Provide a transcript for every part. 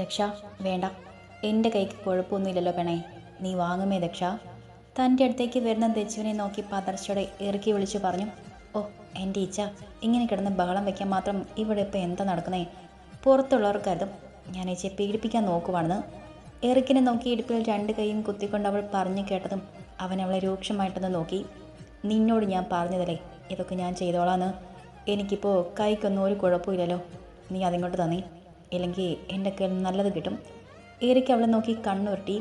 ദക്ഷ വേണ്ട. എന്റെ കൈക്ക് കുഴപ്പമൊന്നുമില്ലല്ലോ പെണേ നീ വാങ്ങുമേ ദക്ഷ. തന്റെ അടുത്തേക്ക് വരുന്ന ദച്ചുവിനെ നോക്കി പതർച്ചയോടെ ഇറക്കി വിളിച്ചു പറഞ്ഞു ഓ എന്റെ ഈച്ച ഇങ്ങനെ കിടന്ന് ബഹളം വയ്ക്കാൻ മാത്രം ഇവിടെ ഇപ്പോൾ എന്താ നടക്കുന്നേ? പുറത്തുള്ളവർ ഞാൻ ഈച്ചയെ പീഡിപ്പിക്കാൻ നോക്കുവാണെന്ന്. എറിക്കിനെ നോക്കി ഇടുപ്പിൽ രണ്ട് കൈയും കുത്തിക്കൊണ്ട് അവൾ പറഞ്ഞു കേട്ടതും അവൻ അവളെ രൂക്ഷമായിട്ടൊന്ന് നോക്കി നിന്നോട് ഞാൻ പറഞ്ഞതല്ലേ? ഇതൊക്കെ ഞാൻ ചെയ്തോളാന്ന്. എനിക്കിപ്പോൾ കൈക്കൊന്നും ഒരു കുഴപ്പമില്ലല്ലോ. നീ അതിങ്ങോട്ട് തന്നേ. ഇല്ലെങ്കിൽ എന്റെ കയ്യിൽ നല്ലത് കിട്ടും? ഏറിക്ക് അവളെ നോക്കി കണ്ണുരുട്ടി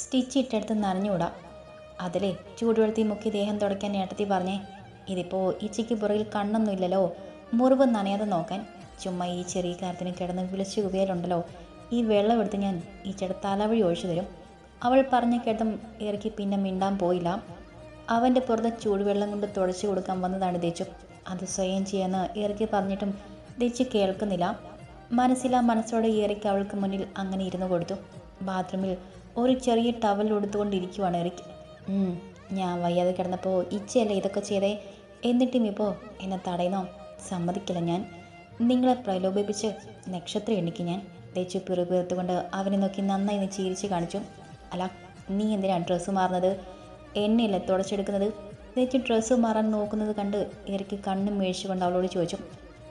സ്റ്റിച്ച് ഇട്ടെടുത്ത് നനഞ്ഞുകൂടാ. അതിലെ ചൂടുവെളുത്തി മുക്കി ദേഹം തുടയ്ക്കാൻ ഏട്ടത്തി പറഞ്ഞേ ഇതിപ്പോൾ ഈച്ചയ്ക്ക് പുറകിൽ കണ്ണൊന്നുമില്ലല്ലോ. മുറിവ് നനയാതെ നോക്കാൻ. ചുമ്മാ ഈ ചെറിയ കാര്യത്തിന് കിടന്ന് വിളിച്ചു കുവിയാലുണ്ടല്ലോ. ഈ വെള്ളം എടുത്ത് ഞാൻ ഈച്ചയുടെ തലവഴി ഒഴിച്ചു തരും. അവൾ പറഞ്ഞ കേട്ടും ഇറക്കി പിന്നെ മിണ്ടാൻ പോയില്ല. അവന്റെ പുറത്ത് ചൂടുവെള്ളം കൊണ്ട് തുടച്ചു കൊടുക്കാൻ വന്നതാണ് ദേച്ചു. അത് സ്വയം ചെയ്യാന്ന് ഇറക്കി പറഞ്ഞിട്ടും ദേച്ചു കേൾക്കുന്നില്ല. മനസ്സിലാ മനസ്സോടെ ഏറിക്ക് അവൾക്ക് മുന്നിൽ അങ്ങനെ ഇരുന്നു കൊടുത്തു. ബാത്റൂമിൽ ഒരു ചെറിയ ടവൽ എടുത്തുകൊണ്ടിരിക്കുവാണ് എറിക്ക് ഞാൻ വയ്യാതെ കിടന്നപ്പോൾ ഇച്ചയല്ലേ ഇതൊക്കെ ചെയ്തേ? എന്നിട്ടും ഇപ്പോൾ എന്നെ തടയുന്നോ? സമ്മതിക്കില്ല ഞാൻ. നിങ്ങളെ പ്രലോഭിപ്പിച്ച് നക്ഷത്രം എണ്ണിക്ക് ഞാൻ. തേച്ചു പിറുപിറുത്തുകൊണ്ട് അവനെ നോക്കി നന്നായി നീ ചിരിച്ച് കാണിച്ചു. അല്ല നീ എന്തിനാണ് ഡ്രസ്സ് മാറുന്നത്? എണ്ണയല്ലേ തുടച്ചെടുക്കുന്നത്? തേച്ച് ഡ്രസ്സ് മാറാൻ നോക്കുന്നത് കണ്ട് ഇറക്കി കണ്ണും മേഴിച്ചുകൊണ്ട് അവളോട് ചോദിച്ചു.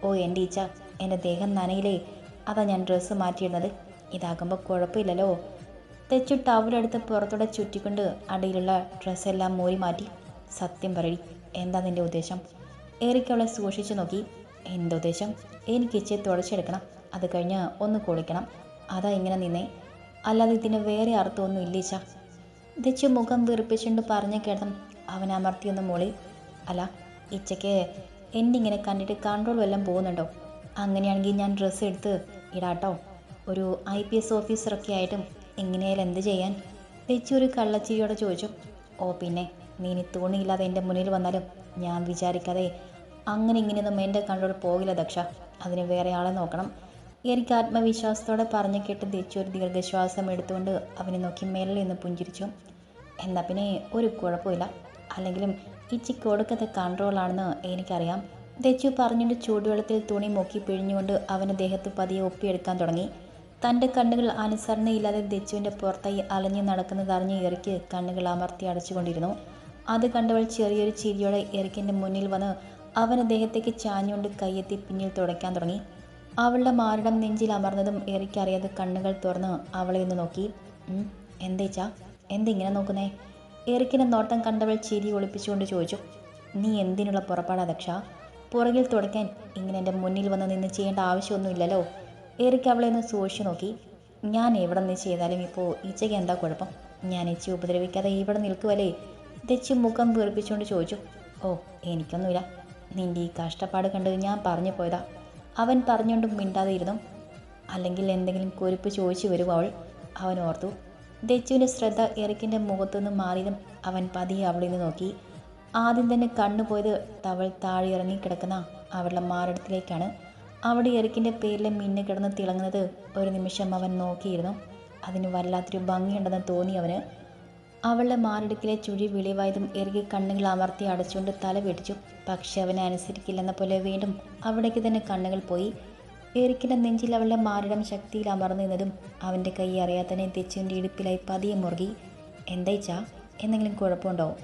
ഓ എന്റെ ഈച്ച എന്റെ ദേഹം നനയിലേ അതാ ഞാൻ ഡ്രസ്സ് മാറ്റിയിരുന്നത്. ഇതാകുമ്പോൾ കുഴപ്പമില്ലല്ലോ. തെച്ചു ടവലെടുത്ത് പുറത്തൂടെ ചുറ്റിക്കൊണ്ട് അടിയിലുള്ള ഡ്രസ്സെല്ലാം മൂരി മാറ്റി. സത്യം പറയടി എന്താ നിന്റെ ഉദ്ദേശം? ഏറിക്ക് അവളെ സൂക്ഷിച്ചു നോക്കി. എന്താ ഉദ്ദേശം? എനിക്ക് ഇച്ചെ തുടച്ചെടുക്കണം. അത് കഴിഞ്ഞ് ഒന്ന് കുളിക്കണം. അതാ ഇങ്ങനെ നിന്നേ. അല്ലാതെ ഇതിന് വേറെ അർത്ഥമൊന്നും ഇല്ലീച്ച ദച്ചു മുഖം വീർപ്പിച്ചുകൊണ്ട് പറഞ്ഞു കേട്ടം അവൻ അമർത്തിയൊന്ന് മൂളി. അല്ല ഇച്ചയ്ക്ക് എന്നിങ്ങനെ കണ്ടിട്ട് കൺട്രോൾ വല്ലതും പോകുന്നുണ്ടോ? അങ്ങനെയാണെങ്കിൽ ഞാൻ ഡ്രസ്സ് എടുത്ത് ഇടാട്ടോ. ഒരു ഐ പി എസ് ഓഫീസറൊക്കെ ആയിട്ടും എങ്ങനെയായാലും എന്ത് ചെയ്യാൻ? വെച്ച് ഒരു കള്ളച്ചിരിയോടെ ചോദിച്ചു. ഓ പിന്നെ നീ ഇനി തോണിയില്ലാതെ എന്റെ മുന്നിൽ വന്നാലും ഞാൻ വിചാരിക്കാതെ അങ്ങനെ ഇങ്ങനെയൊന്നും എന്റെ കണ്ടോട് പോകില്ല ദക്ഷ. അതിന് വേറെ ആളെ നോക്കണം. എനിക്ക് ആത്മവിശ്വാസത്തോടെ പറഞ്ഞു കേട്ട് തിരിച്ചു ഒരു ദീർഘശ്വാസം എടുത്തുകൊണ്ട് അവനെ നോക്കി മേലിൽ നിന്ന് പുഞ്ചിരിച്ചു. എന്നാൽ പിന്നെ ഒരു കുഴപ്പമില്ല. അല്ലെങ്കിലും ഇച്ചി കൊടുക്കത്തെ കൺട്രോളാണെന്ന് എനിക്കറിയാം. ദച്ചു പറഞ്ഞുകൊണ്ട് ചൂടുവെള്ളത്തിൽ തുണി മുക്കി പിഴിഞ്ഞുകൊണ്ട് അവന്റെ ദേഹത്ത് പതിയെ ഒപ്പിയെടുക്കാൻ തുടങ്ങി. തന്റെ കണ്ണുകൾ അനുസരണയില്ലാതെ ദച്ചുവിന്റെ പുറത്തായി അലഞ്ഞു നടക്കുന്നത് അറിഞ്ഞ് ഇറക്കി കണ്ണുകൾ അമർത്തി അടച്ചുകൊണ്ടിരുന്നു. അത് കണ്ടവൾ ചെറിയൊരു ചിരിയോടെ ഇറക്കിന്റെ മുന്നിൽ വന്ന് അവൻ ദേഹത്തേക്ക് ചാഞ്ഞുകൊണ്ട് കയ്യെത്തി പിന്നിൽ തുടയ്ക്കാൻ തുടങ്ങി. അവളുടെ മാരടം നെഞ്ചിൽ അമർന്നതും എറിക്കറിയാതെ കണ്ണുകൾ തുറന്ന് അവളെ ഒന്ന് നോക്കി. "ഉം, എന്തേച്ചാ എന്തിങ്ങനെ നോക്കുന്നേ? എറിക്കിന്റെ നോട്ടം കണ്ടവൾ ചിരി ഒളിപ്പിച്ചുകൊണ്ട് ചോദിച്ചു. നീ എന്തിനുള്ള പുറപ്പാടാ ദക്ഷ? പുറകിൽ തുടയ്ക്കാൻ ഇങ്ങനെ എന്റെ മുന്നിൽ വന്ന് നിന്ന് ചെയ്യേണ്ട ആവശ്യമൊന്നുമില്ലല്ലോ. എറിക്ക് അവളെ ഒന്ന് സൂക്ഷിച്ചു നോക്കി. ഞാൻ എവിടെ നിന്ന് ചെയ്താലും ഇപ്പോൾ ഇച്ചയ്ക്ക് എന്താ കുഴപ്പം? ഞാൻ ഇച്ചി ഉപദ്രവിക്കാതെ ഇവിടെ നിൽക്കുവല്ലേ? തെച്ച് മുഖം വീർപ്പിച്ചുകൊണ്ട് ചോദിച്ചു. ഓ എനിക്കൊന്നുമില്ല. നിന്റെ ഈ കഷ്ടപ്പാട് കണ്ട് ഞാൻ പറഞ്ഞു പോയതാ. അവൻ പറഞ്ഞുകൊണ്ട് മിണ്ടാതെ ഇരുന്നു. അല്ലെങ്കിൽ എന്തെങ്കിലും കുരിപ്പ് ചോദിച്ചു വരും അവൾ. അവൻ ഓർത്തു. ദച്ചുവിന്റെ ശ്രദ്ധ എറിക്കിന്റെ മുഖത്തുനിന്ന് മാറിയതും അവൻ പതിയെ അവളിൽ നിന്ന് നോക്കി. ആദ്യം തന്നെ കണ്ണുപോയത് തവൾ താഴെ ഇറങ്ങിക്കിടക്കുന്ന അവളുടെ മാറിടത്തിലേക്കാണ്. അവിടെ എറിക്കിന്റെ പേരിലെ മിന്നു കിടന്ന് തിളങ്ങുന്നത് ഒരു നിമിഷം അവൻ നോക്കിയിരുന്നു. അതിന് വല്ലാത്തൊരു ഭംഗിയുണ്ടെന്ന് തോന്നി അവന്. അവളുടെ മാറിടുക്കിലെ ചുഴി വിളിവായതും എറുകി കണ്ണുകൾ അമർത്തി അടച്ചുകൊണ്ട് തല വെടിച്ചു. പക്ഷെ അവനെ അനുസരിക്കില്ലെന്ന പോലെ വീണ്ടും അവിടേക്ക് തന്നെ കണ്ണുകൾ പോയി. എറിക്കിന്റെ നെഞ്ചിൽ അവളുടെ മാറിടം ശക്തിയിൽ അമർന്നു നിന്നതും അവന്റെ കൈ അറിയാതെ തന്നെ തെച്ചുവിന്റെ ഇടുപ്പിലായി പതിയെ മുറുകി. എന്തായിച്ചാ എന്തെങ്കിലും കുഴപ്പമുണ്ടോ?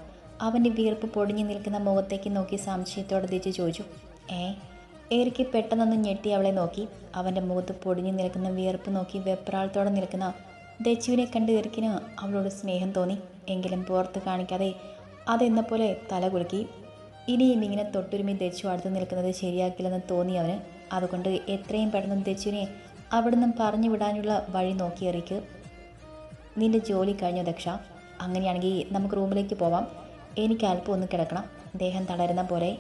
അവന്റെ വീർപ്പ് പൊടിഞ്ഞു നിൽക്കുന്ന മുഖത്തേക്ക് നോക്കി സംശയത്തോടെ തിരിച്ചു ചോദിച്ചു ഏ ഏറിക്ക് പെട്ടെന്നൊന്ന് ഞെട്ടി അവളെ നോക്കി. അവന്റെ മുഖത്ത് പൊടിഞ്ഞു നിൽക്കുന്ന വിയർപ്പ് നോക്കി വെപ്രാളത്തോടെ നിൽക്കുന്ന ദച്ചുവിനെ കണ്ട് ഏറിക്കിന് അവളോട് സ്നേഹം തോന്നി. എങ്കിലും പുറത്ത് കാണിക്കാതെ അതെന്ന പോലെ തല കുലുക്കി. ഇനിയും ഇങ്ങനെ തൊട്ടുരുമി ദച്ചു അടുത്ത് നിൽക്കുന്നത് ശരിയാക്കില്ലെന്ന് തോന്നി അവന്. അതുകൊണ്ട് എത്രയും പെട്ടെന്ന് ദച്ചുവിനെ അവിടുന്ന് പറഞ്ഞു വിടാനുള്ള വഴി നോക്കി എറിക്ക്. നിന്റെ ജോലി കഴിഞ്ഞു ദക്ഷ. അങ്ങനെയാണെങ്കിൽ നമുക്ക് റൂമിലേക്ക് പോവാം. എനിക്ക് അല്പം ഒന്ന് കിടക്കണം. ദേഹം തളരുന്ന പോലെ.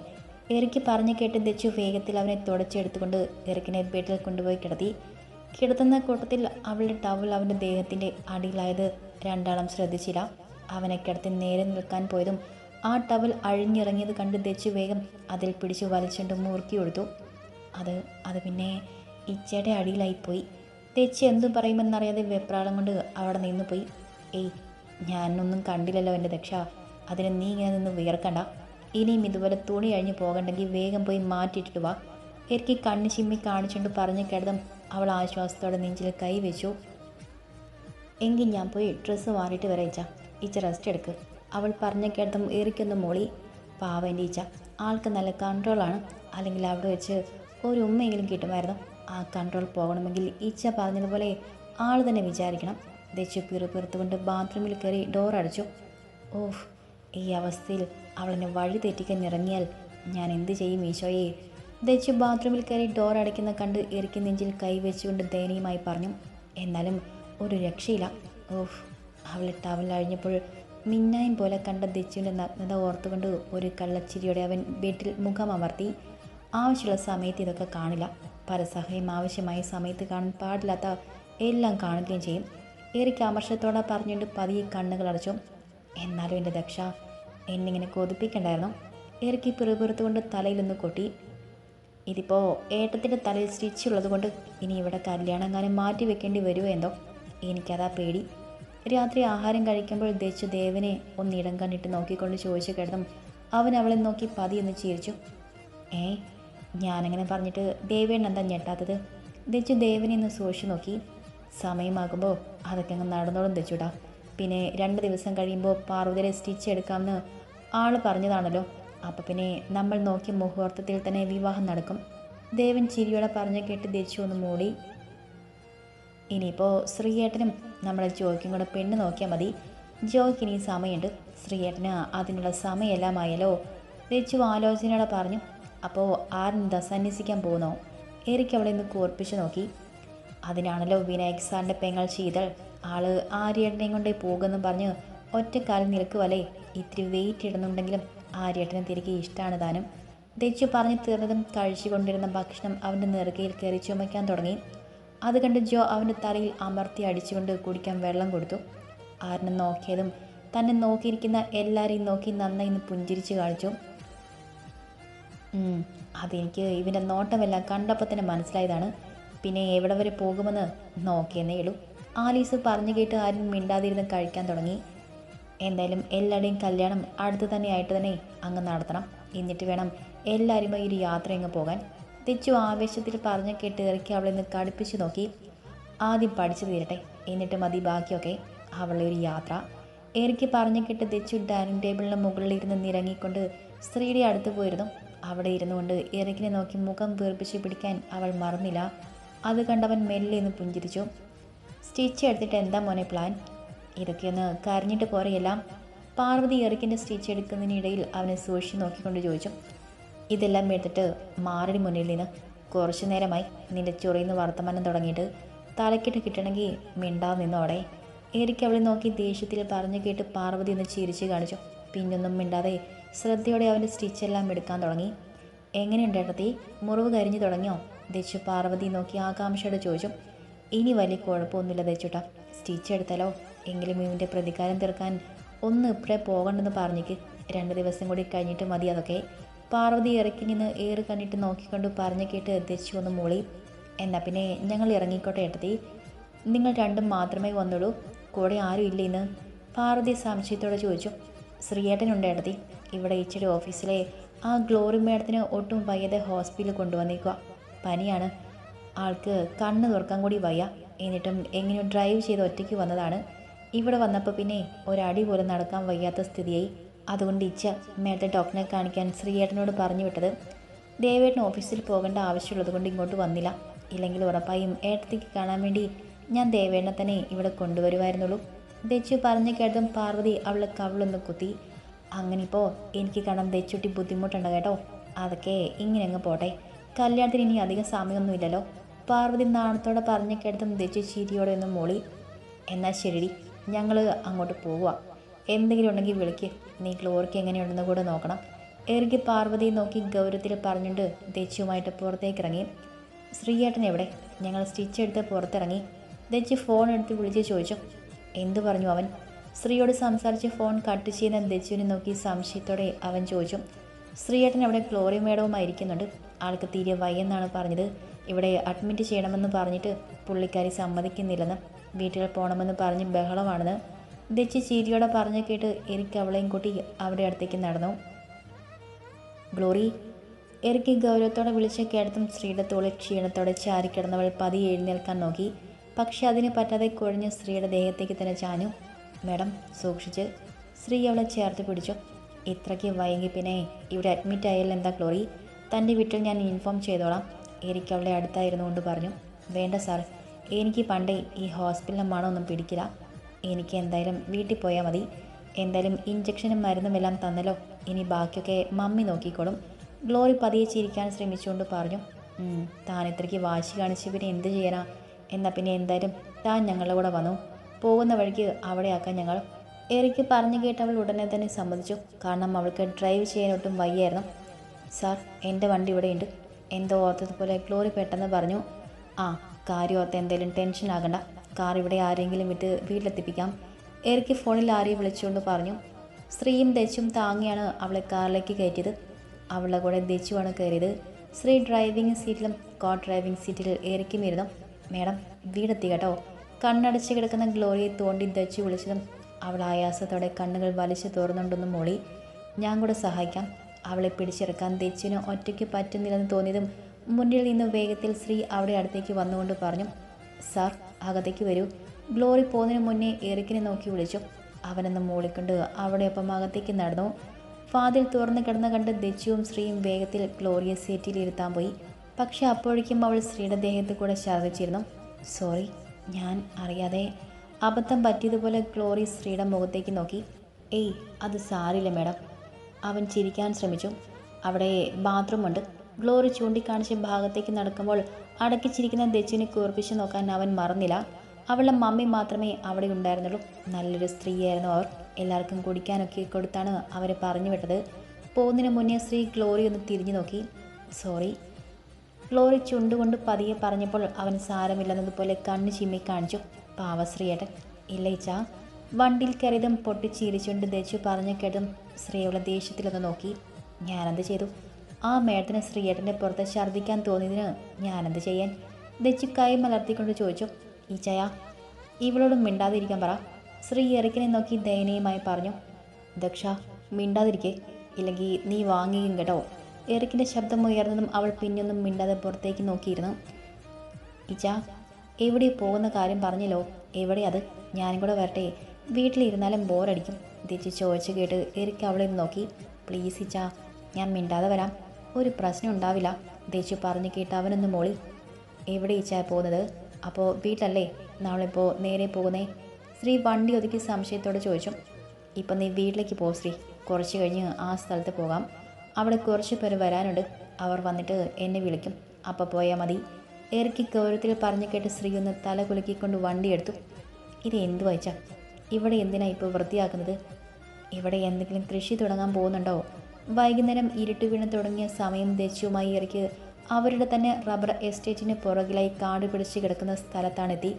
എറിക്ക് പറഞ്ഞു കേട്ട് ദച്ചു വേഗത്തിൽ അവനെ തുടച്ചെടുത്തുകൊണ്ട് എറിക്കിനെ ബെഡിൽ കൊണ്ടുപോയി കിടത്തി. കിടത്തുന്ന കൂട്ടത്തിൽ അവളുടെ ടവൽ അവന്റെ ദേഹത്തിന്റെ അടിയിലായത് രണ്ടാളും ശ്രദ്ധിച്ചില്ല. അവനെ കിടത്തി നേരെ നിൽക്കാൻ പോയതും ആ ടവൽ അഴിഞ്ഞിറങ്ങിയത് കണ്ട് ദച്ചു വേഗം അതിൽ പിടിച്ച് വലിച്ചുകൊണ്ട് മുറുക്കി കൊടുത്തു അത് അത് പിന്നെ ഇച്ചയുടെ അടിയിലായിപ്പോയി. തെച്ചു എന്തു പറയുമെന്നറിയാതെ വെപ്രാളം കൊണ്ട് അവിടെ നിന്ന് പോയി ഏയ് ഞാനൊന്നും കണ്ടില്ലല്ലോ എന്റെ ദക്ഷ. അതിന് നീ ഇങ്ങനെ നിന്ന് വിയർക്കണ്ട. ഇനിയും ഇതുപോലെ തുണി അഴിഞ്ഞു പോകണ്ടെങ്കിൽ വേഗം പോയി മാറ്റിയിട്ടിട്ട് വാ. എനിക്ക് കണ്ണ് ചിമ്മി കാണിച്ചുകൊണ്ട് പറഞ്ഞു കിടന്നും അവൾ ആശ്വാസത്തോടെ നെഞ്ചിൽ കൈ വെച്ചു. എങ്കിൽ ഞാൻ പോയി ഡ്രസ്സ് മാറിയിട്ട് വരാം ഇച്ച ഇച്ച റെസ്റ്റ് എടുക്ക്. അവൾ പറഞ്ഞ കേട്ടതും ഏറിക്കൊന്ന് മോളി പാവന്റെ ഇച്ച ആൾക്ക് നല്ല കൺട്രോളാണ് അല്ലെങ്കിൽ അവിടെ വെച്ച് ഒരു ഉമ്മയെങ്കിലും കിട്ടുമായിരുന്നു. ആ കൺട്രോൾ പോകണമെങ്കിൽ ഇച്ച പറഞ്ഞതുപോലെ ആൾ തന്നെ വിചാരിക്കണം. ദച്ചു പിറുപിറുത്തുകൊണ്ട് ബാത്റൂമിൽ കയറി ഡോർ അടച്ചു. ഓഹ് ഈ അവസ്ഥയിൽ അവളെന്നെ വഴി തെറ്റിക്കാൻ ഇറങ്ങിയാൽ ഞാൻ എന്ത് ചെയ്യും ഈശോയെ? ദച്ചു ബാത്റൂമിൽ കയറി ഡോർ അടയ്ക്കുന്ന കണ്ട് എറിക്ക് നെഞ്ചിൽ കൈവച്ചുകൊണ്ട് ദയനീയമായി പറഞ്ഞു എന്നാലും ഒരു രക്ഷയില്ല. ഓഹ് അവൾ ടവൽ അഴിഞ്ഞപ്പോൾ മിന്നായം പോലെ കണ്ട ദച്ചുവിന്റെ നഗ്നത ഓർത്തുകൊണ്ട് ഒരു കള്ളച്ചിരിയോടെ അവൻ വീട്ടിൽ മുഖം അമർത്തി ആവശ്യമുള്ള സമയത്ത് ഇതൊക്കെ കാണില്ല. പരസഹായം ആവശ്യമായ സമയത്ത് കാണാൻ പാടില്ലാത്ത എല്ലാം കാണുകയും ചെയ്യും. എറിക്ക് അമർഷത്തോടെ പറഞ്ഞുകൊണ്ട് പതിയെ കണ്ണുകൾ അടച്ചു. എന്നാലും എന്റെ ദക്ഷ എന്നിങ്ങനെ കൊതിപ്പിക്കണ്ടായിരുന്നു. ഇറക്കി പിറുപിറുത്തുകൊണ്ട് തലയിലൊന്ന് കൊട്ടി. ഇതിപ്പോൾ ഏട്ടത്തിന്റെ തലയിൽ സ്റ്റിച്ച് ഉള്ളത് കൊണ്ട് ഇനി ഇവിടെ കല്യാണം കാലം മാറ്റി വെക്കേണ്ടി വരുമോ എന്തോ? എനിക്കതാ പേടി. രാത്രി ആഹാരം കഴിക്കുമ്പോൾ ദച്ചു ദേവനെ ഒന്നിടം കണ്ടിട്ട് നോക്കിക്കൊണ്ട് ചോദിച്ചു കിടന്നും അവൻ അവളെ നോക്കി പതിയെന്ന് ചിരിച്ചു. ഏ ഞാനങ്ങനെ പറഞ്ഞിട്ട് ദേവേണ്ണ എന്താ ഞെട്ടാത്തത്? ദച്ചു ദേവനെ ഒന്ന് സൂക്ഷിച്ചു നോക്കി. സമയമാകുമ്പോൾ അതൊക്കെ അങ്ങ് നടന്നോളും ദച്ചുടാ പിന്നെ രണ്ട് ദിവസം കഴിയുമ്പോൾ പാർവതിയുടെ സ്റ്റിച്ച് എടുക്കാമെന്ന് ആൾ പറഞ്ഞതാണല്ലോ. അപ്പം പിന്നെ നമ്മൾ നോക്കിയ മുഹൂർത്തത്തിൽ തന്നെ വിവാഹം നടക്കും. ദേവൻ ചിരിയോടെ പറഞ്ഞു കേട്ട് തിരിച്ചു ഒന്ന് മൂടി. ഇനിയിപ്പോൾ ശ്രീയേട്ടനും നമ്മളെ ജോയ്ക്കും കൂടെ പെണ്ണ് നോക്കിയാൽ മതി. ജോയ്ക്ക് ഇനി സമയമുണ്ട്. ശ്രീയേട്ടന് അതിനുള്ള സമയമെല്ലാം ആയല്ലോ. രച്ചു ആലോചനയോടെ പറഞ്ഞു അപ്പോൾ ആരെന്താ സന്യസിക്കാൻ പോകുന്നോ? എറിക്ക് അവളെ ഒന്ന് നോക്കി. അതിനാണല്ലോ വിനായക് സാറിന്റെ പെങ്ങൾ ചെയ്തൾ ആൾ ആര്യേട്ടനെയും കൊണ്ടേ പോകുമെന്ന് പറഞ്ഞ് ഒറ്റക്കാലം നിൽക്കുവല്ലേ? ഇത്തിരി വെയിറ്റ് ഇടുന്നുണ്ടെങ്കിലും ആര്യേട്ടനെ തിരികെ ഇഷ്ടമാണ് താനും. ദച്ചു പറഞ്ഞു തീർന്നതും കഴിച്ചുകൊണ്ടിരുന്ന ഭക്ഷണം അവന്റെ നെറുകയിൽ കയറി ചുമയ്ക്കാൻ തുടങ്ങി. അത് കണ്ട് ജോ അവന്റെ തലയിൽ അമർത്തി അടിച്ചുകൊണ്ട് കുടിക്കാൻ വെള്ളം കൊടുത്തു. ആരനെ നോക്കിയതും തന്നെ നോക്കിയിരിക്കുന്ന എല്ലാവരെയും നോക്കി നന്നായി ഇന്ന് പുഞ്ചിരിച്ച് കാണിച്ചു. അതെനിക്ക് ഇവന്റെ നോട്ടമെല്ലാം കണ്ടപ്പോൾ തന്നെ മനസ്സിലായതാണ്. പിന്നെ എവിടെ വരെ പോകുമെന്ന് നോക്കിയെന്നേ ഉള്ളൂ. ആലീസ് പറഞ്ഞു കേട്ട് ആരും മിണ്ടാതിരുന്ന് കഴിക്കാൻ തുടങ്ങി. എന്തായാലും എല്ലാവരുടെയും കല്യാണം അടുത്ത് തന്നെ ആയിട്ട് തന്നെ അങ്ങ് നടത്തണം. എന്നിട്ട് വേണം എല്ലാവരുമായി ഒരു യാത്ര അങ്ങ് പോകാൻ. തെച്ചു ആവേശത്തിൽ പറഞ്ഞു കേട്ട് ഇറക്കി അവളെ ഒന്ന് കടുപ്പിച്ച് നോക്കി. ആദ്യം പഠിച്ചു തീരട്ടെ. എന്നിട്ട് മതി ബാക്കിയൊക്കെ. അവളെ ഒരു യാത്ര. എറിക്ക് പറഞ്ഞു കേട്ട് തെച്ചു ഡൈനിങ് ടേബിളിന് മുകളിലിരുന്ന് നിരങ്ങിക്കൊണ്ട് സ്ത്രീയുടെ അടുത്ത് പോയിരുന്നു. അവിടെ ഇരുന്നു കൊണ്ട് ഇറക്കിനെ നോക്കി മുഖം വീർപ്പിച്ച് പിടിക്കാൻ അവൾ മറന്നില്ല. അത് കണ്ടവൻ മെല്ലെ ഒന്ന് പുഞ്ചിരിച്ചു. സ്റ്റിച്ച് എടുത്തിട്ട് എന്താ മോനെ പ്ലാൻ? ഇതൊക്കെയൊന്ന് കരഞ്ഞിട്ട് പോരെയെല്ലാം പാർവതി എറിക്കിന്റെ സ്റ്റിച്ച് എടുക്കുന്നതിനിടയിൽ അവനെ സൂക്ഷിച്ച് നോക്കിക്കൊണ്ട് ചോദിച്ചു. ഇതെല്ലാം എടുത്തിട്ട് മാറടി മുന്നിൽ നിന്ന്. കുറച്ചു നേരമായി നിന്റെ ചൊറിയുന്ന വർത്തമാനം തുടങ്ങിയിട്ട് തലക്കിട്ട് കിട്ടണമെങ്കിൽ മിണ്ടാ നിന്നോടെ എറിക്ക് അവളെ നോക്കി ദേഷ്യത്തിൽ പറഞ്ഞു കേട്ട് പാർവതി ഒന്ന് ചിരിച്ച് കാണിച്ചു. പിന്നൊന്നും മിണ്ടാതെ ശ്രദ്ധയോടെ അവന്റെ സ്റ്റിച്ചെല്ലാം എടുക്കാൻ തുടങ്ങി. എങ്ങനെയുണ്ട് ഏട്ടത്തി? മുറിവ് കരിഞ്ഞു തുടങ്ങിയോ? ദച്ചു പാർവതി നോക്കി ആകാംക്ഷയോടെ ചോദിച്ചു. ഇനി വലിയ കുഴപ്പമൊന്നുമില്ല തയ്ച്ചോട്ടാ സ്റ്റിച്ച് എടുത്താലോ? എങ്കിലും ഇവന്റെ പ്രതികാരം തീർക്കാൻ ഒന്ന് ഇപ്പഴേ പോകണ്ടെന്ന് പറഞ്ഞേക്ക്. രണ്ട് ദിവസം കൂടി കഴിഞ്ഞിട്ട് മതി അതൊക്കെ. പാർവതി ഇറക്കി നിന്ന് ഏറ് കണ്ടിട്ട് നോക്കിക്കൊണ്ട് പറഞ്ഞു കേട്ട് തിരിച്ചു വന്ന് മൂളി. എന്നാൽ പിന്നെ ഞങ്ങൾ ഇറങ്ങിക്കോട്ടെ ഏട്ടത്തി. നിങ്ങൾ രണ്ടും മാത്രമേ വന്നുള്ളൂ. കൂടെ ആരും ഇല്ല ഇന്ന്. പാർവതി സംശയത്തോടെ ചോദിച്ചു. ശ്രീയേട്ടനുണ്ട് ഏട്ടത്തി. ഇവിടെ ഇച്ചിരി ഓഫീസിലെ ആ ഗ്ലോറി മേഡത്തിന് ഒട്ടും വയ്യാതെ ഹോസ്പിറ്റലിൽ കൊണ്ടുവന്നേക്കുക പനിയാണ്. ആൾക്ക് കണ്ണ് തുറക്കാൻ കൂടി വയ്യ. എന്നിട്ടും എങ്ങനെയോ ഡ്രൈവ് ചെയ്ത് ഒറ്റയ്ക്ക് വന്നതാണ്. ഇവിടെ വന്നപ്പോൾ പിന്നെ ഒരടി പോലും നടക്കാൻ വയ്യാത്ത സ്ഥിതിയായി. അതുകൊണ്ട് ഇച്ച നേരത്തെ ഡോക്ടറെ കാണിക്കാൻ ശ്രീയേട്ടനോട് പറഞ്ഞു വിട്ടത്. ദേവേട്ടൻ ഓഫീസിൽ പോകേണ്ട ആവശ്യമുള്ളത് കൊണ്ട് ഇങ്ങോട്ട് വന്നില്ല. ഇല്ലെങ്കിൽ ഉറപ്പായും ഏട്ടത്തേക്ക് കാണാൻ വേണ്ടി ഞാൻ ദേവേട്ടനെ തന്നെ ഇവിടെ കൊണ്ടുവരുമായിരുന്നുള്ളൂ. ദച്ചു പറഞ്ഞു കേട്ടതും പാർവതി അവളെ കവിളൊന്ന് കുത്തി. അങ്ങനെ ഇപ്പോൾ എനിക്ക് കാണാൻ ദച്ചുട്ടി ബുദ്ധിമുട്ടുണ്ട് കേട്ടോ. അതൊക്കെ ഇങ്ങനെ അങ്ങ് പോട്ടെ. കല്യാണത്തിന് ഇനി അധികം സമയമൊന്നുമില്ലല്ലോ. പാർവതി നാണത്തോടെ പറഞ്ഞ കേട്ടതും ദച്ചു ചിരിയോടെ ഒന്ന് മൊളി. എന്നാൽ ശരി ഞങ്ങൾ അങ്ങോട്ട് പോവുക. എന്തെങ്കിലും ഉണ്ടെങ്കിൽ വിളിക്ക്. നീ ക്ലോറിക്ക് എങ്ങനെയുണ്ടെന്ന് കൂടെ നോക്കണം. എറുകി പാർവതിയെ നോക്കി ഗൗരവത്തിൽ പറഞ്ഞുകൊണ്ട് ദച്ചുമായിട്ട് പുറത്തേക്ക് ഇറങ്ങി ശ്രീയേട്ടൻ എവിടെ? ഞങ്ങൾ സ്റ്റിച്ച് എടുത്ത് പുറത്തിറങ്ങി. ദച്ചു ഫോൺ എടുത്ത് വിളിച്ച് ചോദിച്ചു. എന്തു പറഞ്ഞു അവൻ? ശ്രീയോട് സംസാരിച്ച് ഫോൺ കട്ട് ചെയ്യുന്ന ദച്ചുവിനെ നോക്കി സംശയത്തോടെ അവൻ ചോദിച്ചു. ശ്രീയേട്ടൻ അവിടെ ക്ലോറി മേഡവുമായിരിക്കുന്നുണ്ട്. ആൾക്ക് തീരെ വയ്യെന്നാണ് പറഞ്ഞത്. ഇവിടെ അഡ്മിറ്റ് ചെയ്യണമെന്ന് പറഞ്ഞിട്ട് പുള്ളിക്കാരി സമ്മതിക്കുന്നില്ലെന്ന് വീട്ടിൽ പോകണമെന്ന് പറഞ്ഞ് ബഹളമാണെന്ന് ദച്ച് ചീരിയോടെ പറഞ്ഞു കേട്ട് എനിക്ക് അവളെയും കൂട്ടി അവിടെ അടുത്തേക്ക് നടന്നു. ഗ്ലോറി എറിക്ക് ഗൗരവത്തോടെ വിളിച്ച കേട്ടതും സ്ത്രീയുടെ തോളിൽ ക്ഷീണത്തോടെ ചാരിക്കിടന്നവൾ പതി എഴുന്നേൽക്കാൻ നോക്കി. പക്ഷെ അതിന് പറ്റാതെ കുഴഞ്ഞ് സ്ത്രീയുടെ ദേഹത്തേക്ക് തന്നെ ചാഞ്ഞു. മേഡം സൂക്ഷിച്ച് സ്ത്രീ അവളെ ചേർത്ത് പിടിച്ചു. ഇത്രയ്ക്ക് വൈകി പിന്നെ ഇവിടെ അഡ്മിറ്റ് ആയാലും എന്താ ക്ലോറി തന്റെ വീട്ടിൽ ഞാൻ ഇൻഫോം ചെയ്തോളാം. എരിക്ക് അവളെ അടുത്തായിരുന്നു കൊണ്ട് പറഞ്ഞു വേണ്ട സാർ എനിക്ക് പണ്ടേ ഈ ഹോസ്പിറ്റലിലെ മണമൊന്നും പിടിക്കില്ല. എനിക്ക് എന്തായാലും വീട്ടിൽ പോയാൽ മതി. എന്തായാലും ഇഞ്ചക്ഷനും മരുന്നും എല്ലാം തന്നല്ലോ. ഇനി ബാക്കിയൊക്കെ മമ്മി നോക്കിക്കോളും. ഗ്ലോറി പതിയെ ചിരിക്കാൻ ശ്രമിച്ചുകൊണ്ട് പറഞ്ഞു "ഉം, താൻ ഇത്രയ്ക്ക് വാശി കാണിച്ച് പിന്നെ എന്ത് ചെയ്യാനാ? എന്നാൽ പിന്നെ എന്തായാലും താൻ ഞങ്ങളുടെ കൂടെ വന്നു. പോകുന്ന വഴിക്ക് അവിടെയാക്കാൻ ഞങ്ങൾ. എറിക്ക് പറഞ്ഞു കേട്ട് അവൾ ഉടനെ തന്നെ സമ്മതിച്ചു. കാരണം അവൾക്ക് ഡ്രൈവ് ചെയ്യാനൊട്ടും വയ്യായിരുന്നു. സാർ എന്റെ വണ്ടി ഇവിടെയുണ്ട്. എന്തോ ഓർത്തതുപോലെ ഗ്ലോറി പെട്ടെന്ന് പറഞ്ഞു ആ കാര്യം ഓർത്ത് എന്തെങ്കിലും ടെൻഷൻ ആകണ്ട. കാർ ഇവിടെ ആരെങ്കിലും വിട്ട് വീട്ടിലെത്തിപ്പിക്കാം. എറിക്ക് ഫോണിൽ ആരെയും വിളിച്ചുകൊണ്ട് പറഞ്ഞു സ്ത്രീയും ദച്ചും താങ്ങിയാണ് അവളെ കാറിലേക്ക് കയറ്റിയത്. അവളുടെ കൂടെ ദച്ചുവാണ് കയറിയത്. ശ്രീ ഡ്രൈവിംഗ് സീറ്റിലും കോ ഡ്രൈവിംഗ് സീറ്റിൽ എറിക്കും ഇരുന്നു. മേഡം വീടെത്തി കേട്ടോ. കണ്ണടച്ച് കിടക്കുന്ന ഗ്ലോറിയെ തോണ്ടി ദച്ചു വിളിച്ചതും അവൾ ആയാസത്തോടെ കണ്ണുകൾ വലിച്ചു തോർന്നുകൊണ്ടൊന്ന് മോളി ഞാൻ കൂടെ സഹായിക്കാം. അവളെ പിടിച്ചിറക്കാൻ ദച്ചിന് ഒറ്റയ്ക്ക് പറ്റുന്നില്ലെന്ന് തോന്നിയതും മുന്നിൽ നിന്ന് വേഗത്തിൽ ശ്രീ അവിടെ അടുത്തേക്ക് വന്നുകൊണ്ട് പറഞ്ഞു സാർ അകത്തേക്ക് വരൂ. ഗ്ലോറി പോകുന്നതിന് മുന്നേ എറിക്കിനെ നോക്കി വിളിച്ചു. അവനൊന്ന് മൂളിക്കൊണ്ട് അവിടെ ഒപ്പം അകത്തേക്ക് നടന്നു. ഫാതിൽ തുറന്നു കിടന്ന് കണ്ട് ദച്ചുവും ശ്രീയും വേഗത്തിൽ ഗ്ലോറിയെ സീറ്റിൽ ഇരുത്താൻ പോയി. പക്ഷെ അപ്പോഴേക്കും അവൾ സ്ത്രീയുടെ ദേഹത്ത് കൂടെ ഛർദ്ദിച്ചിരുന്നു സോറി ഞാൻ അറിയാതെ അബദ്ധം പറ്റിയതുപോലെ ഗ്ലോറി സ്ത്രീയുടെ മുഖത്തേക്ക് നോക്കി. ഏയ് അത് സാരില്ല മാഡം. അവൻ ചിരിക്കാൻ ശ്രമിച്ചു. അവിടെ ബാത്റൂമുണ്ട്. ഗ്ലോറി ചൂണ്ടിക്കാണിച്ച ഭാഗത്തേക്ക് നടക്കുമ്പോൾ അടക്കിച്ചിരിക്കുന്ന ദച്ചുവിനെ കുറിപ്പിച്ച് നോക്കാൻ അവൻ മറന്നില്ല. അവളുടെ മമ്മി മാത്രമേ അവിടെ ഉണ്ടായിരുന്നുള്ളൂ. നല്ലൊരു സ്ത്രീയായിരുന്നു അവർ. എല്ലാവർക്കും കുടിക്കാനൊക്കെ കൊടുത്താണ് അവരെ പറഞ്ഞു വിട്ടത്. പോകുന്നതിന് മുന്നേ സ്ത്രീ ഗ്ലോറി ഒന്ന് തിരിഞ്ഞു നോക്കി. സോറി. ഗ്ലോറി ചുണ്ടുകൊണ്ട് പതിയെ പറഞ്ഞപ്പോൾ അവൻ സാരമില്ലെന്നതുപോലെ കണ്ണ് ചിമ്മി കാണിച്ചു. പാവ ശ്രീയേട്ടൻ വണ്ടിയിൽ കയറിയതും പൊട്ടിച്ചീരിച്ചുകൊണ്ട് ദച്ചു പറഞ്ഞു കേട്ടും ശ്രീയുടെ ദേഷ്യത്തിലൊന്ന് നോക്കി. ഞാനെന്ത് ചെയ്തു? ആ മേഡത്തിന് ശ്രീയേട്ടന്റെ പുറത്ത് ഛർദ്ദിക്കാൻ തോന്നിയതിന് ഞാനെന്ത് ചെയ്യാൻ? ദച്ചു കൈ മലർത്തിക്കൊണ്ട് ചോദിച്ചു ഈച്ചയാ ഇവളോട് മിണ്ടാതിരിക്കാൻ പറ. ശ്രീ ഇറക്കിനെ നോക്കി ദയനീയമായി പറഞ്ഞു ദക്ഷ മിണ്ടാതിരിക്കേ. ഇല്ലെങ്കിൽ നീ വാങ്ങിയും കേട്ടോ. എറിക്കിന്റെ ശബ്ദം ഉയർന്നതും അവൾ പിന്നൊന്നും മിണ്ടാതെ പുറത്തേക്ക് നോക്കിയിരുന്നു. ഇച്ച എവിടെ പോകുന്ന കാര്യം പറഞ്ഞല്ലോ? എവിടെ അത്? ഞാനും കൂടെ വരട്ടെ. വീട്ടിലിരുന്നാലും ബോറടിക്കും. തിരിച്ച് ചോദിച്ചു കേട്ട് എരിക്ക് അവളെ നോക്കി. പ്ലീസ് ഇച്ച ഞാൻ മിണ്ടാതെ വരാം. ഒരു പ്രശ്നം ഉണ്ടാവില്ല ദേശു പറഞ്ഞു കേട്ട് അവനൊന്ന് മോളി. എവിടെ ഇച്ചാ പോകുന്നത്? അപ്പോൾ വീട്ടിലല്ലേ. നമ്മളിപ്പോൾ നേരെ പോകുന്നേ. ശ്രീ വണ്ടി ഒതുക്കി സംശയത്തോടെ ചോദിച്ചു. ഇപ്പം നീ വീട്ടിലേക്ക് പോ ശ്രീ. കുറച്ച് കഴിഞ്ഞ് ആ സ്ഥലത്ത് പോകാം. അവിടെ കുറച്ച് പേര് വരാനുണ്ട്. അവർ വന്നിട്ട് എന്നെ വിളിക്കും. അപ്പോൾ പോയാൽ മതി. ഇറക്കി ഗൗരവത്തിൽ പറഞ്ഞു കേട്ട് ശ്രീ ഒന്ന് തല കുലുക്കിക്കൊണ്ട് വണ്ടി എടുത്തു. ഇത് എന്തു വായിച്ച ഇവിടെ എന്തിനാണ് ഇപ്പോൾ വൃത്തിയാക്കുന്നത്? ഇവിടെ എന്തെങ്കിലും കൃഷി തുടങ്ങാൻ പോകുന്നുണ്ടോ? വൈകുന്നേരം ഇരുട്ട് വീണ് തുടങ്ങിയ സമയം ദച്ചുമായി ഇറക്കി അവരുടെ തന്നെ റബ്ബർ എസ്റ്റേറ്റിന് പുറകിലായി കാട് പിടിച്ച് കിടക്കുന്ന സ്ഥലത്താണെത്തി.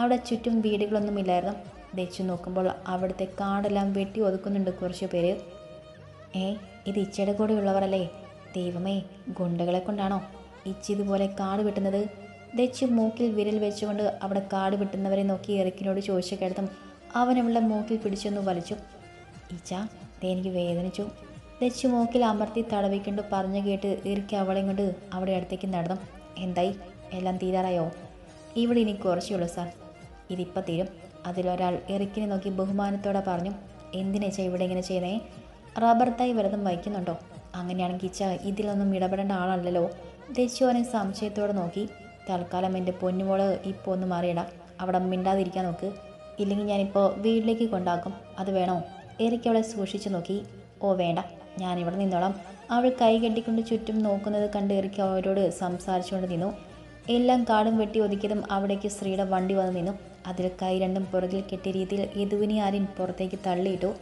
അവിടെ ചുറ്റും വീടുകളൊന്നുമില്ലായിരുന്നു ദച്ചു നോക്കുമ്പോൾ അവിടുത്തെ കാടെല്ലാം വെട്ടി ഒതുക്കുന്നുണ്ട് കുറച്ച് പേര്. ഏ ഇത് ഇച്ചയുടെ കൂടെ ഉള്ളവരല്ലേ? ദൈവമേ ഗുണ്ടകളെ കൊണ്ടാണോ ഇച്ചി ഇതുപോലെ കാട് വെട്ടുന്നത്? ദച്ചു മൂക്കിൽ വിരൽ വെച്ചുകൊണ്ട് അവിടെ കാട് വെട്ടുന്നവരെ നോക്കി എറിക്കിനോട് ചോദിച്ചു കേട്ടതും അവൻ അവളുടെ മൂക്കിൽ പിടിച്ചൊന്ന് വലിച്ചു. ഈച്ച എനിക്ക് വേദനിച്ചു. ദച്ചു മൂക്കിൽ അമർത്തി തടവിക്കൊണ്ട് പറഞ്ഞു കേട്ട് ഇറുക്കി അവളെയും കൊണ്ട് അവിടെ അടുത്തേക്ക് നടന്നു. എന്തായി? എല്ലാം തീരാറായോ? ഇവിടെ ഇനി കുറച്ചേ ഉള്ളൂ സാർ. ഇതിപ്പോൾ തീരും. അതിലൊരാൾ ഇറുക്കിനെ നോക്കി ബഹുമാനത്തോടെ പറഞ്ഞു എന്തിനേച്ചാ ഇവിടെ ഇങ്ങനെ ചെയ്യുന്നേ? റബ്ബർ തൈ വലതും വയ്ക്കുന്നുണ്ടോ? അങ്ങനെയാണെങ്കിൽ ഇച്ച ഇതിലൊന്നും ഇടപെടേണ്ട ആളല്ലല്ലോ. ദച്ചു അവനെ സംശയത്തോടെ നോക്കി. തൽക്കാലം എന്റെ പൊന്നുമോൾ ഇപ്പോൾ ഒന്ന് മാറിയിടാം. അവിടെ മിണ്ടാതിരിക്കാൻ നോക്ക്. ഇല്ലെങ്കിൽ ഞാനിപ്പോൾ വീട്ടിലേക്ക് കൊണ്ടാക്കും. അത് വേണോ? എറിക്ക് അവളെ സൂക്ഷിച്ചു നോക്കി. ഓ വേണ്ട. ഞാനിവിടെ നിന്നോളാം. അവൾ കൈ കെട്ടിക്കൊണ്ട് ചുറ്റും നോക്കുന്നത് കണ്ട് എറിക്ക് അവരോട് സംസാരിച്ചുകൊണ്ട് നിന്നു. എല്ലാം കാടും വെട്ടി ഒതുക്കിയതും അവിടേക്ക് സ്ത്രീയുടെ വണ്ടി വന്ന് നിന്നു. അതിൽ കൈ രണ്ടും പുറകിൽ കെട്ടിയ രീതിയിൽ യദുവിനെ ആര്യൻ പുറത്തേക്ക് തള്ളിയിട്ടു.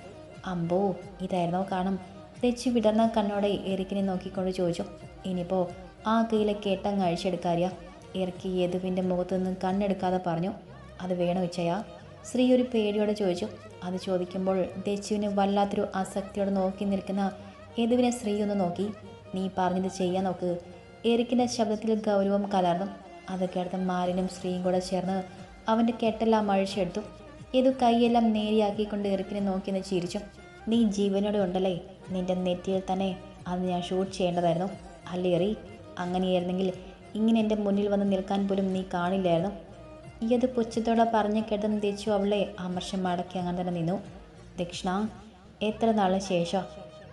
അമ്പോ ഇതായിരുന്നോ കാണും. തെച്ചി വിടർന്ന കണ്ണോടെ എറിക്കിനെ നോക്കിക്കൊണ്ട് ചോദിച്ചു. ഇനിയിപ്പോൾ ആ കയ്യിലെ കേട്ടങ്ങ് അഴിച്ചെടുക്കാരിയ? ഇറക്കി യദുവിന്റെ മുഖത്തു നിന്ന് കണ്ണെടുക്കാതെ പറഞ്ഞു. അത് വേണോ ഇച്ചയാ? ശ്രീ ഒരു പേടിയോടെ ചോദിച്ചു. അത് ചോദിക്കുമ്പോൾ ദച്ചുവിന് വല്ലാത്തൊരു ആസക്തിയോടെ നോക്കി നിൽക്കുന്ന യദുവിനെ സ്ത്രീ ഒന്ന് നോക്കി. നീ പറഞ്ഞത് ചെയ്യാൻ നോക്ക്. എറിക്കിന്റെ ശബ്ദത്തിൽ ഗൗരവം കലർന്നു. അത് കേട്ട മാലിനും സ്ത്രീയും കൂടെ ചേർന്ന് അവന്റെ കെട്ടെല്ലാം അഴിച്ചെടുത്തു. ഇത് കൈയെല്ലാം നേരിയാക്കിക്കൊണ്ട് എറിക്കിനെ നോക്കി എന്ന് ചിരിച്ചു. നീ ജീവനോടെ ഉണ്ടല്ലേ? നിന്റെ നെറ്റിയിൽ തന്നെ അത് ഞാൻ ഷൂട്ട് ചെയ്യേണ്ടതായിരുന്നു. അല്ലേറി അങ്ങനെയായിരുന്നെങ്കിൽ ഇങ്ങനെ എന്റെ മുന്നിൽ വന്ന് നിൽക്കാൻ പോലും നീ കാണില്ലായിരുന്നു. ഈയത് പുച്ഛത്തോടെ പറഞ്ഞ് കേട്ടതും തിരിച്ചു അവളെ അമർഷം മടക്കി അങ്ങനെ തന്നെ നിന്നു. ദക്ഷിണ എത്ര നാളിന് ശേഷം?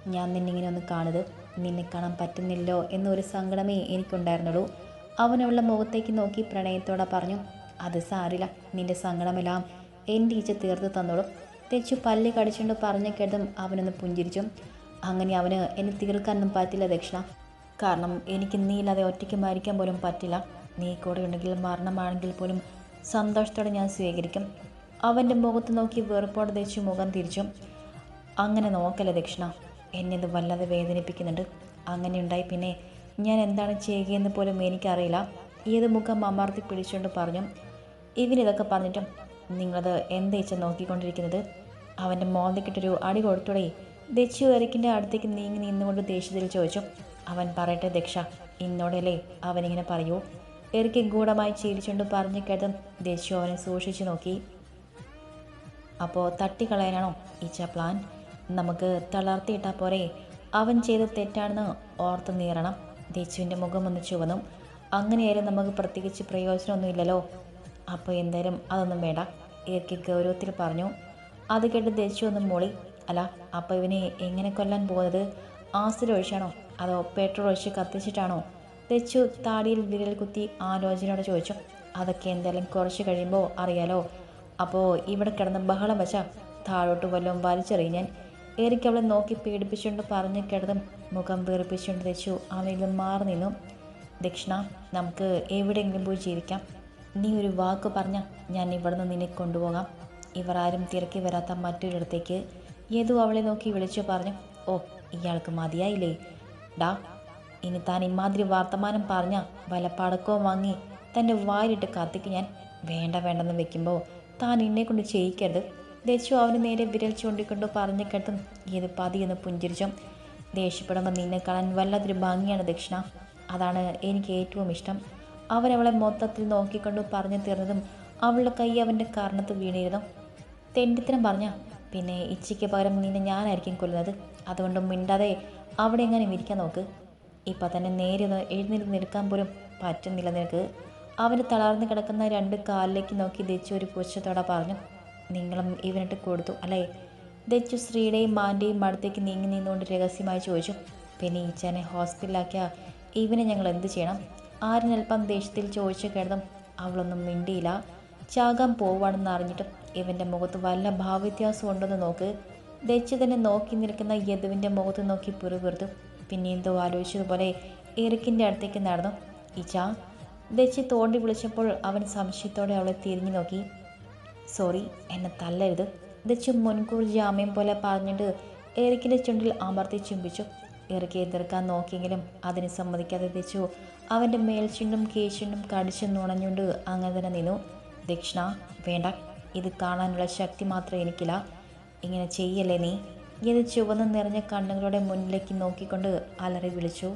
ഞാൻ നിന്നിങ്ങനെ ഒന്ന് കാണുന്നത്? നിന്നെ കാണാൻ പറ്റുന്നില്ലോ എന്നൊരു സങ്കടമേ എനിക്കുണ്ടായിരുന്നുള്ളൂ. അവൻ അവളുടെ മുഖത്തേക്ക് നോക്കി പ്രണയത്തോടെ പറഞ്ഞു അത് സാരില്ല നിന്റെ സങ്കടമെല്ലാം എന്റെ ഈച്ച തീർത്ത് തന്നോളും. തെച്ചു പല്ല് കടിച്ചുകൊണ്ട് പറഞ്ഞ കേട്ടും അവനൊന്ന് പുഞ്ചിരിച്ചു. അങ്ങനെ അവന് എന്നെ തീർക്കാനൊന്നും പറ്റില്ല ദക്ഷിണ. കാരണം എനിക്ക് നീ ഇല്ലാതെ ഒറ്റയ്ക്ക് മരിക്കാൻ പോലും പറ്റില്ല. നീ കൂടെ ഉണ്ടെങ്കിൽ മരണമാണെങ്കിൽ പോലും സന്തോഷത്തോടെ ഞാൻ സ്വീകരിക്കും. അവന്റെ മുഖത്ത് നോക്കി വെറുപ്പോടെ തെച്ചു മുഖം തിരിച്ചു. അങ്ങനെ നോക്കല്ല ദക്ഷിണ. എന്നെ ഇത് വല്ലാതെ വേദനിപ്പിക്കുന്നുണ്ട്. അങ്ങനെ ഉണ്ടായി പിന്നെ ഞാൻ എന്താണ് ചെയ്യുകയെന്ന് പോലും എനിക്കറിയില്ല. ഏത് മുഖം അമർത്തി പിടിച്ചുകൊണ്ട് പറഞ്ഞു. ഇവനിതൊക്കെ പറഞ്ഞിട്ടും നിങ്ങളത് എന്തേച്ച നോക്കിക്കൊണ്ടിരിക്കുന്നത്? അവന്റെ മോന്തക്കിട്ടൊരു അടി കൊടുത്തോടെ ദച്ചു എറിക്കിന്റെ അടുത്തേക്ക് നീങ്ങി നിന്നുകൊണ്ട് ദേഷ്യത്തിൽ ചോദിച്ചു. അവൻ പറയട്ടെ ദക്ഷ ഇന്നോടല്ലേ അവനിങ്ങനെ പറയൂ? എറിക്ക് ഗൂഢമായി ചിരിച്ചുകൊണ്ട് പറഞ്ഞു കേട്ടതും ദച്ചു അവനെ സൂക്ഷിച്ചു നോക്കി. അപ്പോൾ തട്ടിക്കളയാനാണോ ഈച്ച പ്ലാൻ? നമുക്ക് തളർത്തിയിട്ടാൽ പോരെ. അവൻ ചെയ്ത തെറ്റാണെന്ന് ഓർത്ത് നീറണം. ദേശുവിന്റെ മുഖം ഒന്ന് ചുവന്നു. അങ്ങനെയായാലും നമുക്ക് പ്രത്യേകിച്ച് പ്രയോജനമൊന്നുമില്ലല്ലോ. അപ്പോൾ എന്തായാലും അതൊന്നും വേണ്ട. ഏർക്ക് ഗൗരവത്തിൽ പറഞ്ഞു. അത് കേട്ട് ദേശു ഒന്ന് മൂളി. അല്ല അപ്പോൾ ഇവനെ എങ്ങനെ കൊല്ലാൻ പോകുന്നത്? ആസിഡ് ഒഴിച്ചാണോ? അതോ പെട്രോൾ ഒഴിച്ച് കത്തിച്ചിട്ടാണോ? തെച്ചു താടിയിൽ വിരൽ കുത്തി ആലോചനയോടെ ചോദിച്ചു അതൊക്കെ എന്തായാലും കുറച്ച് കഴിയുമ്പോൾ അറിയാലോ? അപ്പോൾ ഇവിടെ കിടന്ന് ബഹളം വെച്ച താഴോട്ട് വല്ലതും വലിച്ചെറിയും ഞാൻ ഏറിക്ക് അവളെ നോക്കി പീഡിപ്പിച്ചുകൊണ്ട് പറഞ്ഞു കിടന്നും മുഖം വീർപ്പിച്ചുകൊണ്ട് തെച്ചു നിന്ന് മാറി നിന്നു. ദക്ഷിണ നമുക്ക് എവിടെയെങ്കിലും പോയി ജീവിക്കാം. നീ ഒരു വാക്ക് പറഞ്ഞ ഞാൻ ഇവിടുന്ന് നിന്നെ കൊണ്ടുപോകാം. ഇവർ ആരും തിരക്കി വരാത്ത മറ്റൊരിടത്തേക്ക് ഏതോ അവളെ നോക്കി വിളിച്ചു പറഞ്ഞു ഓ ഇയാൾക്ക് മതിയായില്ലേ? ഡാ ഇനി താൻ ഇമാതിരി വർത്തമാനം പറഞ്ഞ വല്ല പടക്കവും വാങ്ങി തന്റെ വായിലിട്ട് കത്തിക്ക് ഞാൻ വേണ്ട വേണ്ടെന്ന് വെക്കുമ്പോൾ താൻ എന്നെ കൊണ്ട് ചെയ്യിക്കരുത്. ദേശു അവന് നേരെ വിരൽ ചൂണ്ടിക്കൊണ്ട് പറഞ്ഞു കേട്ടും ഏത് പതിയെന്ന് പുഞ്ചിരിച്ചും ദേഷ്യപ്പെടുമ്പോൾ നിന്നെ കാണാൻ വല്ലാത്തൊരു ഭംഗിയാണ് ദക്ഷിണ. അതാണ് എനിക്ക് ഏറ്റവും ഇഷ്ടം. അവരവളെ മൊത്തത്തിൽ നോക്കിക്കൊണ്ട് പറഞ്ഞു തീർന്നതും അവളുടെ കൈ അവന്റെ കാരണത്ത് വീണിരുന്നു. തെണ്ടിത്തരം പറഞ്ഞ പിന്നെ ഇച്ചയ്ക്ക് പകരം നിന്നെ ഞാനായിരിക്കും കൊല്ലുന്നത്. അതുകൊണ്ട് മിണ്ടാതെ അവിടെ എങ്ങനെ ഇരിക്കാൻ നോക്ക്. ഇപ്പം തന്നെ നേരെ എഴുന്നേറ്റ് നിൽക്കാൻ പോലും പറ്റുന്നില്ല നിനക്ക്. അവർ തളർന്നു കിടക്കുന്ന രണ്ട് കാലിലേക്ക് നോക്കി ദച്ചു ഒരു പുച്ഛത്തോടെ പറഞ്ഞു നിങ്ങളും ഇവനിട്ട് കൊടുത്തു അല്ലേ? ദച്ചു ശ്രീയുടെയും മാന്റെയും അടുത്തേക്ക് നീങ്ങി നിന്നുകൊണ്ട് രഹസ്യമായി ചോദിച്ചു പിന്നെ ഈച്ചാനെ ഹോസ്പിറ്റലാക്കിയ ഇവനെ ഞങ്ങൾ എന്ത് ചെയ്യണം? ആരിനൽപ്പം ദേഷ്യത്തിൽ ചോദിച്ചു കേട്ടതും അവളൊന്നും മിണ്ടിയില്ല. ചാകാൻ പോവാണെന്ന് അറിഞ്ഞിട്ടും ഇവന്റെ മുഖത്ത് വല്ല ഭാവവ്യത്യാസം ഉണ്ടെന്ന് നോക്ക്. ദച്ചു തന്നെ നോക്കി നിൽക്കുന്ന യദുവിന്റെ മുഖത്ത് നോക്കി പുറകുറുത്തു പിന്നെ എന്തോ ആലോചിച്ചതുപോലെ എറിക്കിന്റെ അടുത്തേക്ക് നടന്നു. ഇച്ച ദച്ചി തോണ്ടി വിളിച്ചപ്പോൾ അവൻ സംശയത്തോടെ അവളെ തിരിഞ്ഞു നോക്കി. സോറി എന്നെ തല്ലരുത്. ദച്ചു മുൻകൂർ ജാമ്യം പോലെ പറഞ്ഞിട്ട് എറിക്കിന്റെ ചുണ്ടിൽ അമർത്തി ചുംബിച്ചു. എറിക്കെ എതിർക്കാൻ നോക്കിയെങ്കിലും അതിന് സമ്മതിക്കാതെ ദച്ചു അവന്റെ മേൽചുണ്ടും കീഴ്ചുണ്ടും കടിച്ചു നുണഞ്ഞുകൊണ്ട് അങ്ങനെ തന്നെ നിന്നു. ദക്ഷിണ വേണ്ട. ഇത് കാണാനുള്ള ശക്തി മാത്രം എനിക്കില്ല. ഇങ്ങനെ ചെയ്യല്ലേ നീ? ഇത് ചുവന്ന് നിറഞ്ഞ കണ്ണുകളുടെ മുന്നിലേക്ക് നോക്കിക്കൊണ്ട് അലറി വിളിച്ചു.